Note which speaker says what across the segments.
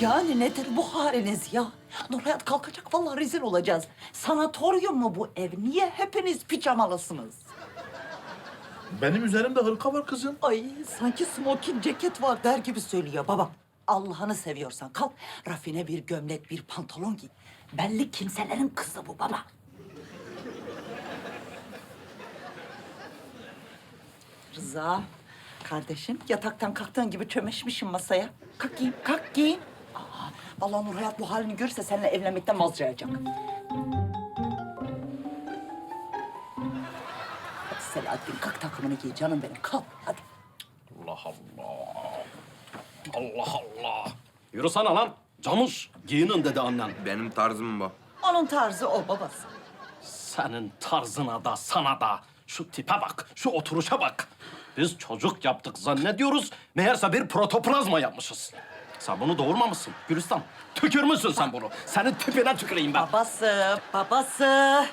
Speaker 1: Yani nedir bu haliniz ya? Nurhayat kalkacak vallahi rezil olacağız. Sanatoryum mu bu ev? Niye hepiniz pijamalısınız?
Speaker 2: Benim üzerimde hırka var kızım.
Speaker 1: Ay sanki smoking ceket var der gibi söylüyor baba. Allah'ını seviyorsan kalk rafine bir gömlek bir pantolon giy. Belli kimselerin kızı bu baba. Rıza, kardeşim yataktan kalktığın gibi çömeşmişim masaya. Kalk giyin, kalk giyin. Aa, vallahi Nurhayat bu halini görürse seninle evlenmekten vazgeçecek. Hadi Selahattin kalk takımını giy canım benim kalk hadi.
Speaker 3: Allah Allah. Allah Allah. Yürüsene lan. Camış. Giyinin dedi annen.
Speaker 4: Benim tarzım bu.
Speaker 1: Onun tarzı o babası.
Speaker 3: Senin tarzına da sana da. Şu tipe bak, şu oturuşa bak. Biz çocuk yaptık zannediyoruz. Meğerse bir protoplazma yapmışız. Sen bunu doğurmamışsın Gülistan. Tükürmüşsün sen bunu. Senin tipine tüküreyim ben.
Speaker 1: Babası, babası.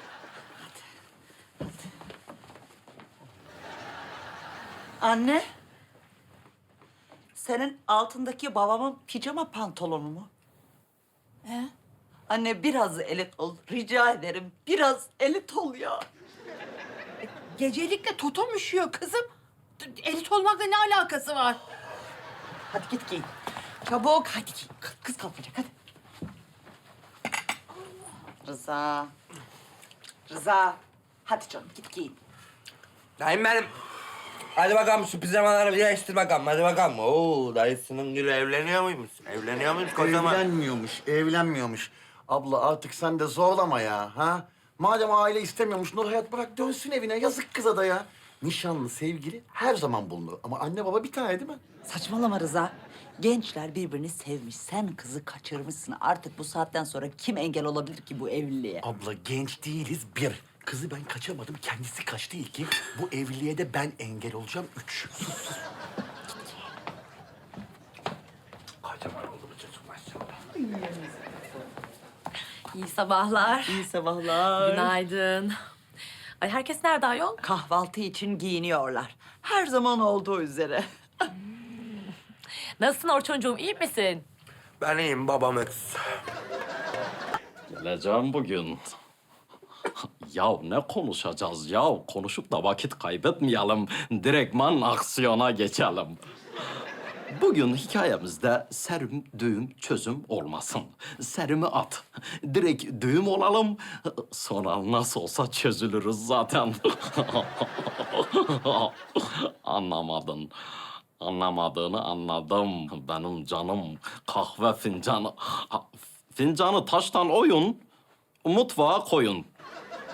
Speaker 1: Anne. Senin altındaki babamın pijama pantolonu mu? He? Anne biraz elit ol. Rica ederim. Biraz elit ol ya.
Speaker 5: Gecelikle totom üşüyor kızım. Elit olmakla ne alakası var?
Speaker 1: Hadi git giyin. Çabuk hadi. Kız kalkacak hadi. Rıza. Rıza. Hadi canım git giyin.
Speaker 4: Dayım benim. Hadi bakalım şu pijamaları bir değiştir bakalım. Hadi bakalım. Oo dayısının gülü evleniyor muymuş? Evleniyor muymuş kocaman?
Speaker 6: Evlenmiyormuş, evlenmiyormuş. Abla artık sen de zorlama ya, ha? Madem aile istemiyormuş, Nurhayat bırak dönsün evine. Yazık kıza da ya. Nişanlı, sevgili her zaman bulunur. Ama anne baba bir tane değil mi?
Speaker 1: Saçmalama Rıza. Gençler birbirini sevmiş. Sen kızı kaçırmışsın. Artık bu saatten sonra kim engel olabilir ki bu evliliğe?
Speaker 6: Abla genç değiliz bir. Kızı ben kaçamadım, kendisi kaçtı iki. Bu evliliğe de ben engel olacağım üç. Sus sus.
Speaker 4: Kocaman oldu bu çocuk maşallah.
Speaker 5: İyi sabahlar.
Speaker 1: İyi sabahlar.
Speaker 5: Günaydın. Ay herkes nerede ayol?
Speaker 1: Kahvaltı için giyiniyorlar. Her zaman olduğu üzere.
Speaker 5: Nasılsın Orçuncuğum iyi misin?
Speaker 4: Ben iyiyim babam öksüz.
Speaker 3: Geleceğim bugün. Ya ne konuşacağız ya? Konuşup da vakit kaybetmeyelim. Direktman aksiyona geçelim. Bugün hikayemizde serim, düğüm, çözüm olmasın. Serimi at. Direkt düğüm olalım. Sonra nasıl olsa çözülürüz zaten. Anlamadın. Anlamadığını anladım. Benim canım kahve fincanı. Ha, Fincanı taştan oyun, mutfağa koyun.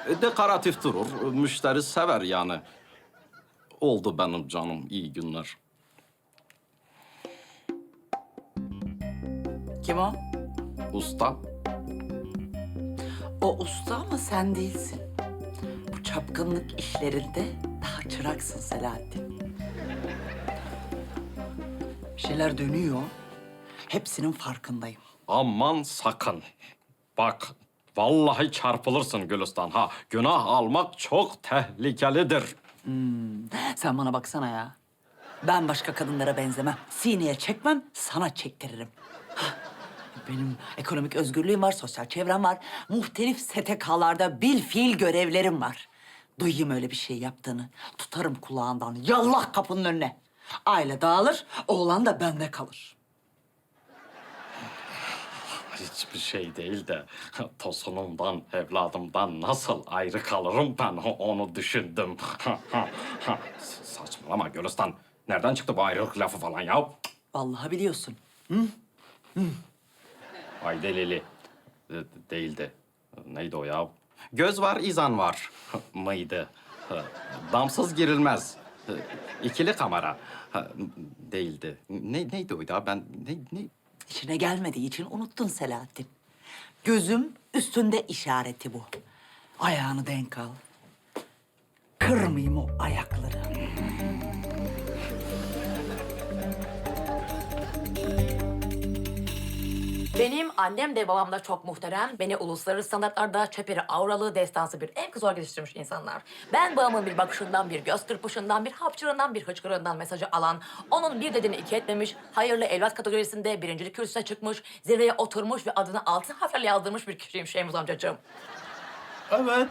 Speaker 3: E, Dekoratif durur, müşteri sever yani. Oldu benim canım, iyi günler.
Speaker 1: Kim o?
Speaker 3: Usta,
Speaker 1: O usta ama sen değilsin. Bu çapkınlık işlerinde daha çıraksın Selahattin. Şeyler dönüyor. Hepsinin farkındayım.
Speaker 3: aman sakın. Bak, vallahi çarpılırsın Gülistan ha. Günah almak çok tehlikelidir.
Speaker 1: Sen bana baksana ya. Ben başka kadınlara benzemem. Sineye çekmem, sana çektiririm. Hah, Benim ekonomik özgürlüğüm var, sosyal çevrem var. Muhtelif STK'larda bil fiil görevlerim var. Duyayım öyle bir şey yaptığını. Tutarım kulağından, yallah kapının önüne. Aile dağılır, oğlan da bende kalır.
Speaker 3: Hiçbir şey değil de tosunumdan, evladımdan nasıl ayrı kalırım ben onu düşündüm. Saçmalama Gülistan. Nereden çıktı bu ayrılık lafı falan ya?
Speaker 1: Vallahi biliyorsun.
Speaker 3: Ay delili. De- değildi. Neydi o ya? Göz var, izan var. Mıydı? Damsız girilmez. İkili kamera. Değildi. Ne, neydi o ya? Ben ne, ne?
Speaker 1: İçine gelmediği için unuttun Selahattin. Gözüm üstünde işareti bu. Ayağını denk al. Kırmayayım o ayakları.
Speaker 7: Benim annem de babam da çok muhterem. Beni uluslararası standartlarda çeperi avralı, destansı bir ev kızı olarak yetiştirmiş insanlar. Ben babamın bir bakışından, bir göz kırpışından, bir hapçırından, bir hıçkırığından mesajı alan, onun bir dediğini iki etmemiş, hayırlı evlat kategorisinde birincilik kürsüsüne çıkmış, zirveye oturmuş ve adını altın harflerle yazdırmış bir kişiyim Şeymuz amcacığım.
Speaker 2: Evet.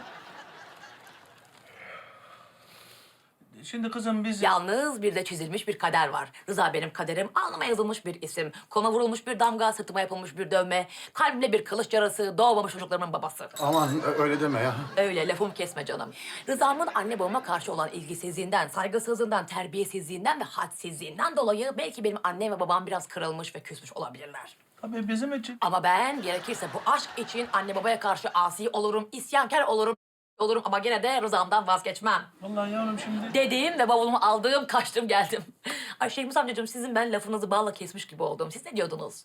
Speaker 2: Şimdi kızım biz...
Speaker 7: Yalnız bir de çizilmiş bir kader var. Rıza benim kaderim, alnıma yazılmış bir isim. Koluma vurulmuş bir damga, sırtıma yapılmış bir dövme. Kalbimde bir kılıç yarası, doğmamış çocuklarımın babası.
Speaker 6: Aman ö- öyle deme ya.
Speaker 7: Öyle lafımı kesme canım. Rıza'mın anne babama karşı olan ilgisizliğinden, saygısızlığından, terbiyesizliğinden ve hadsizliğinden dolayı belki benim annem ve babam biraz kırılmış ve küsmüş olabilirler.
Speaker 2: Tabii bizim için.
Speaker 7: Ama ben gerekirse bu aşk için anne babaya karşı asi olurum, isyankar olurum, olurum ama gene de rızamdan vazgeçmem.
Speaker 2: Vallahi yavrum şimdi...
Speaker 7: Dediğim ve bavulumu aldığım, kaçtım geldim. Ay Şeymus amcacığım sizin ben lafınızı balla kesmiş gibi oldum. Siz ne diyordunuz?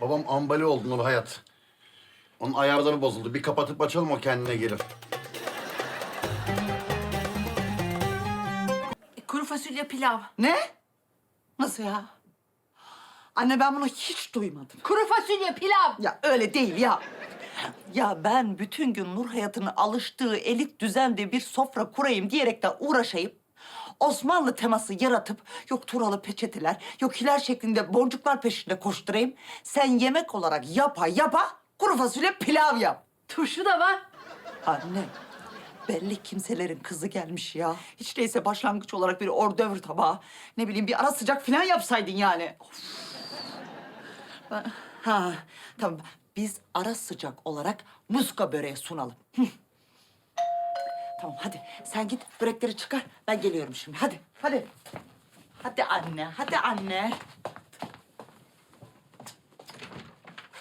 Speaker 6: Babam ambali oldu Nur Hayat. Onun ayarları bozuldu. Bir kapatıp açalım o kendine gelir.
Speaker 5: Kuru fasulye pilav.
Speaker 1: Ne? Nasıl ya? Anne ben bunu hiç duymadım.
Speaker 5: Kuru fasulye pilav.
Speaker 1: Ya öyle değil ya. Ya ben bütün gün Nur Hayat'ın alıştığı elit düzende bir sofra kurayım diyerek de uğraşayım. Osmanlı teması yaratıp yok turalı peçeteler, yok hiler şeklinde boncuklar peşinde koşturayım. Sen yemek olarak yapa yapa kuru fasulye pilav yap.
Speaker 5: Turşu da var.
Speaker 1: Anne, belli kimselerin kızı gelmiş ya. Hiç değilse başlangıç olarak bir ordövr tabağı. Ne bileyim bir ara sıcak falan yapsaydın yani. Of. Ben- Ha, tamam. Biz ara sıcak olarak muska böreği sunalım. Hı. Tamam hadi sen git börekleri çıkar. Ben geliyorum şimdi. Hadi, hadi. Hadi anne, hadi anne.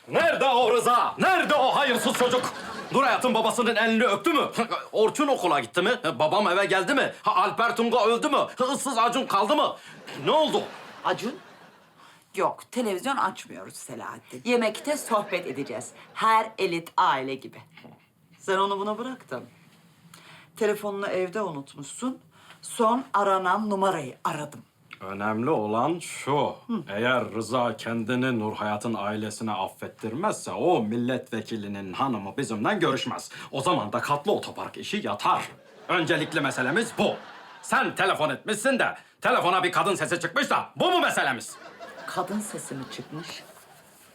Speaker 3: Nerede o Rıza? Nerede o hayırsız çocuk? Nur Hayat'ın babasının elini öptü mü? Orçun okula gitti mi? Babam eve geldi mi? Ha, Alper Tunga öldü mü? Issız Acun kaldı mı? Ne oldu?
Speaker 1: Acun? Yok, televizyon açmıyoruz Selahattin. Yemekte sohbet edeceğiz. Her elit aile gibi. Sen onu buna bıraktın. Telefonunu evde unutmuşsun. Son aranan numarayı aradım.
Speaker 3: Önemli olan şu. Eğer Rıza kendini Nur Hayat'ın ailesine affettirmezse o milletvekilinin hanımı bizimle görüşmez. O zaman da katlı otopark işi yatar. Öncelikli meselemiz bu. Sen telefon etmişsin de telefona bir kadın sesi çıkmış da bu mu meselemiz?
Speaker 1: Kadın sesi mi çıkmış?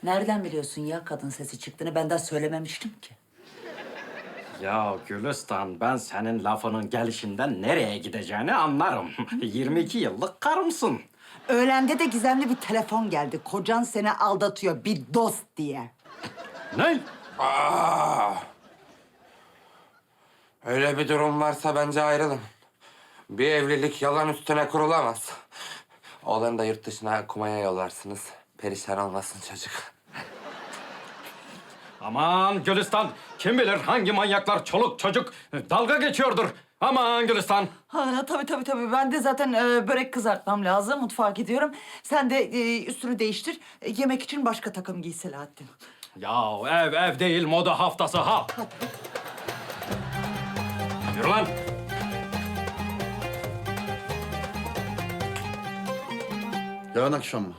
Speaker 1: Nereden biliyorsun ya kadın sesi çıktığını? Ben daha söylememiştim ki.
Speaker 3: Ya Gülistan ben senin lafının gelişinden nereye gideceğini anlarım. 22 yıllık karımsın.
Speaker 1: Öğlende de gizemli bir telefon geldi. Kocan seni aldatıyor bir dost diye.
Speaker 3: Ne?
Speaker 4: Öyle bir durum varsa bence ayrılın. Bir evlilik yalan üstüne kurulamaz. Oğlanı da yurt dışına kumaya yollarsınız. Perişan olmasın çocuk.
Speaker 3: Aman Gülistan, kim bilir hangi manyaklar çoluk çocuk dalga geçiyordur. Aman Gülistan.
Speaker 1: Ha, tabii tabii tabii. Ben de zaten e, börek kızartmam lazım. Mutfağa gidiyorum. Sen de e, üstünü değiştir. E, yemek için başka takım giy Selahattin.
Speaker 3: Ya ev ev değil moda haftası ha. Yürü lan.
Speaker 6: Yarın akşam mı?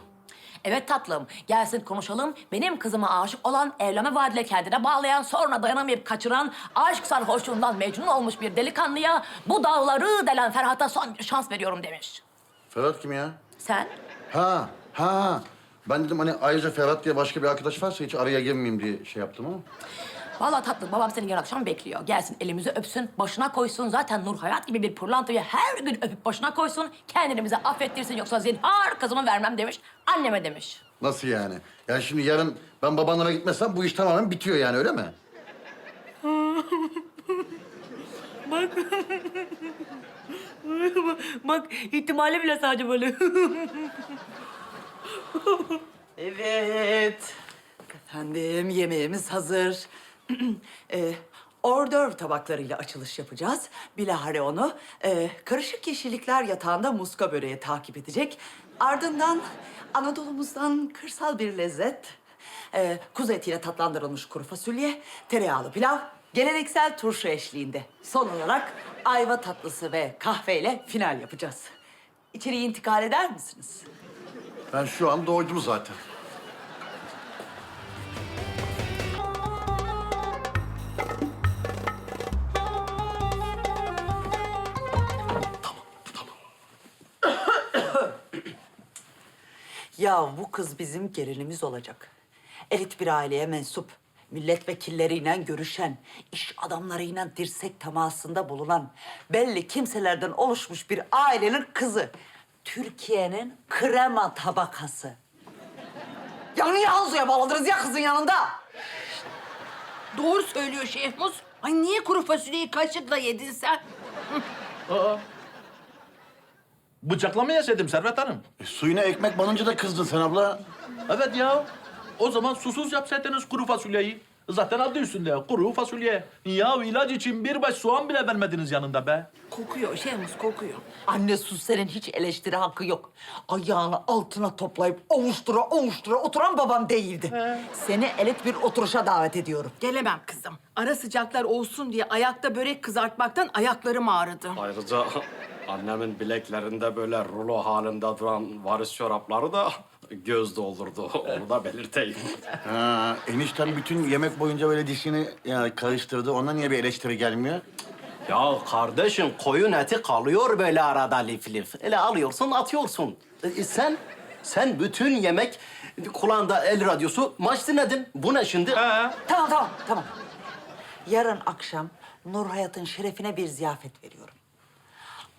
Speaker 7: Evet tatlım, gelsin konuşalım. Benim kızıma aşık olan, evlenme vaadiyle kendine bağlayan, sonra dayanamayıp kaçıran, aşk sarhoşluğundan mecnun olmuş bir delikanlıya bu dağları delen Ferhat'a son bir şans veriyorum demiş.
Speaker 6: Ferhat kim ya?
Speaker 7: Sen?
Speaker 6: Ha, ha. Ben dedim hani ayrıca Ferhat diye başka bir arkadaş varsa hiç araya girmeyeyim diye şey yaptım ama.
Speaker 7: Vallahi tatlım, babam seni yarın akşam bekliyor. Gelsin elimizi öpsün, başına koysun. Zaten Nur Hayat gibi bir pırlantayı her gün öpüp başına koysun. Kendini bize affettirsin yoksa zinhar kızımı vermem demiş. Anneme demiş.
Speaker 6: Nasıl yani? Yani şimdi yarın ben babanlara gitmezsem bu iş tamamen bitiyor yani öyle mi?
Speaker 7: Bak ihtimali bile sadece böyle.
Speaker 1: Evet. Efendim yemeğimiz hazır. e, ordör tabaklarıyla açılış yapacağız. Bilahare onu e, karışık yeşillikler yatağında muska böreği takip edecek. Ardından Anadolu'muzdan kırsal bir lezzet. E, kuzu etiyle tatlandırılmış kuru fasulye, tereyağlı pilav, geleneksel turşu eşliğinde. Son olarak ayva tatlısı ve kahveyle final yapacağız. İçeriye intikal eder misiniz?
Speaker 6: Ben şu an doydum zaten.
Speaker 1: Ya bu kız bizim gelinimiz olacak. Elit bir aileye mensup, milletvekilleriyle görüşen, iş adamlarıyla dirsek temasında bulunan, belli kimselerden oluşmuş bir ailenin kızı. Türkiye'nin krema tabakası. Ya niye Hanzo'ya bağladınız ya kızın yanında?
Speaker 5: Doğru söylüyor Şehmuz. Ay niye kuru fasulyeyi kaşıkla yedin sen?
Speaker 2: Aa. Bıçakla mı yesedim Servet Hanım?
Speaker 6: E, suyuna ekmek banınca da kızdın sen abla.
Speaker 2: Evet ya. O zaman susuz yapsaydınız kuru fasulyeyi. Zaten adı üstünde kuru fasulye. Ya ilaç için bir baş soğan bile vermediniz yanında be.
Speaker 5: Kokuyor Şehmuz kokuyor.
Speaker 1: Anne sus senin hiç eleştiri hakkı yok. Ayağını altına toplayıp ovuştura ovuştura oturan babam değildi. Seni elit bir oturuşa davet ediyorum.
Speaker 5: Gelemem kızım. Ara sıcaklar olsun diye ayakta börek kızartmaktan ayaklarım ağrıdı.
Speaker 3: Ayrıca annemin bileklerinde böyle rulo halinde duran varis çorapları da göz doldurdu. Onu da belirteyim.
Speaker 6: Ha, enişten bütün yemek boyunca böyle dişini yani karıştırdı. Ona niye bir eleştiri gelmiyor?
Speaker 3: Ya kardeşim koyun eti kalıyor böyle arada lif lif. Ele alıyorsun atıyorsun. E, sen sen bütün yemek kulağında el radyosu maç dinledin. Bu ne şimdi?
Speaker 2: He.
Speaker 1: Tamam tamam tamam. Yarın akşam Nur Hayat'ın şerefine bir ziyafet veriyorum.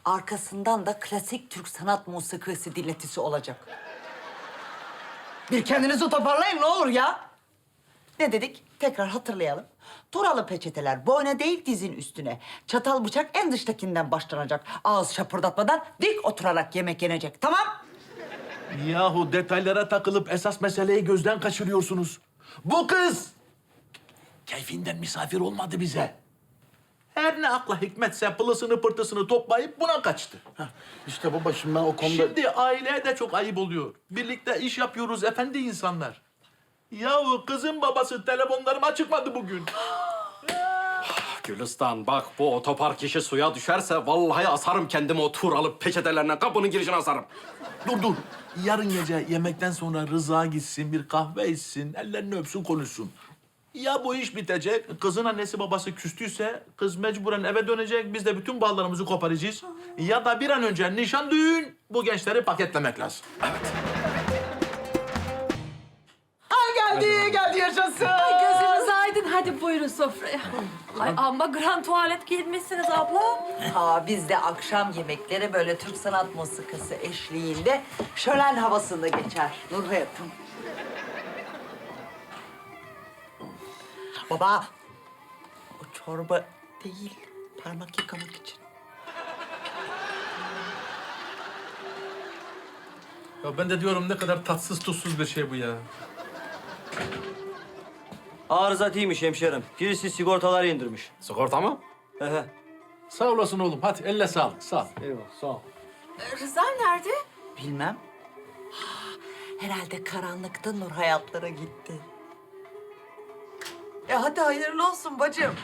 Speaker 1: Arkasından da klasik Türk sanat musikisi dinletisi olacak. Bir kendinizi toparlayın ne olur ya. Ne dedik? Tekrar hatırlayalım. Turalı peçeteler boyna değil dizin üstüne. Çatal bıçak en dıştakinden başlanacak. Ağız şapırdatmadan dik oturarak yemek yenecek. Tamam?
Speaker 2: Yahu detaylara takılıp esas meseleyi gözden kaçırıyorsunuz. Bu kız keyfinden misafir olmadı bize. Her ne akla hikmetse pılısını pırtısını toplayıp buna kaçtı.
Speaker 6: İşte baba şimdi ben o konuda...
Speaker 2: Şimdi aileye de çok ayıp oluyor. Birlikte iş yapıyoruz efendi insanlar. Yahu kızın babası telefonlarıma çıkmadı bugün.
Speaker 3: Gülistan bak bu otopark işi suya düşerse vallahi asarım kendimi o tur alıp peçetelerine kapının girişine asarım.
Speaker 2: Dur dur. Yarın gece yemekten sonra Rıza gitsin, bir kahve içsin, ellerini öpsün, konuşsun. Ya bu iş bitecek, kızın annesi babası küstüyse kız mecburen eve dönecek, biz de bütün bağlarımızı koparacağız. Ya da bir an önce nişan düğün, bu gençleri paketlemek lazım.
Speaker 1: Ay geldi, geldi yaşasın.
Speaker 7: Ay gözünüz aydın. Hadi buyurun sofraya. Ay amma grand tuvalet giyinmişsiniz abla.
Speaker 1: Aa, biz de akşam yemekleri böyle Türk sanat musikası eşliğinde şölen havasında geçer Nur Hayatım. Baba, o çorba değil, parmak yıkamak için.
Speaker 2: Ya ben de diyorum ne kadar tatsız tuzsuz bir şey bu ya.
Speaker 8: Arızatıymış hemşerim. Birisi sigortalar indirmiş.
Speaker 3: Sigorta mı?
Speaker 8: Ehe.
Speaker 2: Sağ olasın oğlum, hadi elle sağlık, sağ ol.
Speaker 8: Eyvallah.
Speaker 2: Sağ ol.
Speaker 5: Rıza nerede?
Speaker 1: Bilmem. Herhalde karanlıkta Nur Hayatlara gitti. E hadi hayırlı olsun bacım.